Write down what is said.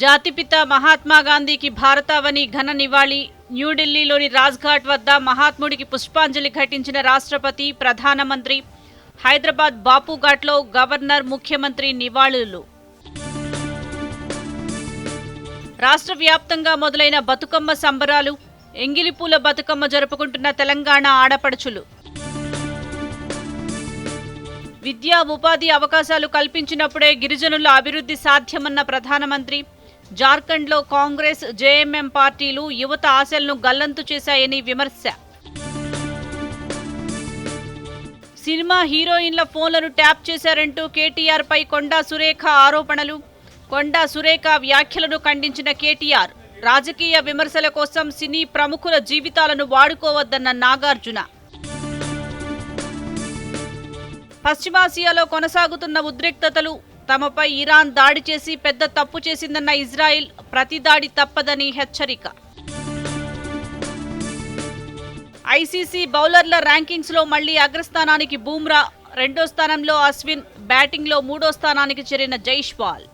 జాతిపిత మహాత్మా గాంధీకి భారతావని ఘన నివాళి. న్యూఢిల్లీలోని రాజ్ఘాట్ వద్ద మహాత్ముడికి పుష్పాంజలి ఘటించిన రాష్ట్రపతి ప్రధానమంత్రి. హైదరాబాద్ బాపుఘాట్లో గవర్నర్ ముఖ్యమంత్రి నివాళులు. రాష్ట్ర వ్యాప్తంగా మొదలైన బతుకమ్మ సంబరాలు ఎంగిలిపూల బతుకమ్మ జరుపుకుంటున్న తెలంగాణ ఆడపడుచులు. విద్యా ఉపాధి అవకాశాలు కల్పించినప్పుడే గిరిజనుల అభివృద్ధి సాధ్యమన్న ప్రధానమంత్రి. జార్ఖండ్లో కాంగ్రెస్ జేఎంఎం పార్టీలు యువత ఆశలను గల్లంతు చేశాయని విమర్శ. సినిమా హీరోయిన్ల ఫోన్లను ట్యాప్ చేశారంటూ కేటీఆర్ పై కొండా సురేఖ ఆరోపణలు. కొండా సురేఖ వ్యాఖ్యలను ఖండించిన కేటీఆర్ రాజకీయ విమర్శల కోసం సినీ ప్రముఖుల జీవితాలను వాడుకోవద్దన్న నాగార్జున. పశ్చిమాసియాలో కొనసాగుతున్న ఉద్రిక్తతలు తమపై ఇరాన్ దాడి చేసి పెద్ద తప్పు చేసిందన్న ఇజ్రాయిల్ ప్రతి దాడి తప్పదని హెచ్చరిక. ఐసీసీ బౌలర్ల ర్యాంకింగ్స్లో మళ్ళీ అగ్రస్థానానికి బూమ్రా. రెండో స్థానంలో అశ్విన్ బ్యాటింగ్లో మూడో స్థానానికి చేరిన జైష్వాల్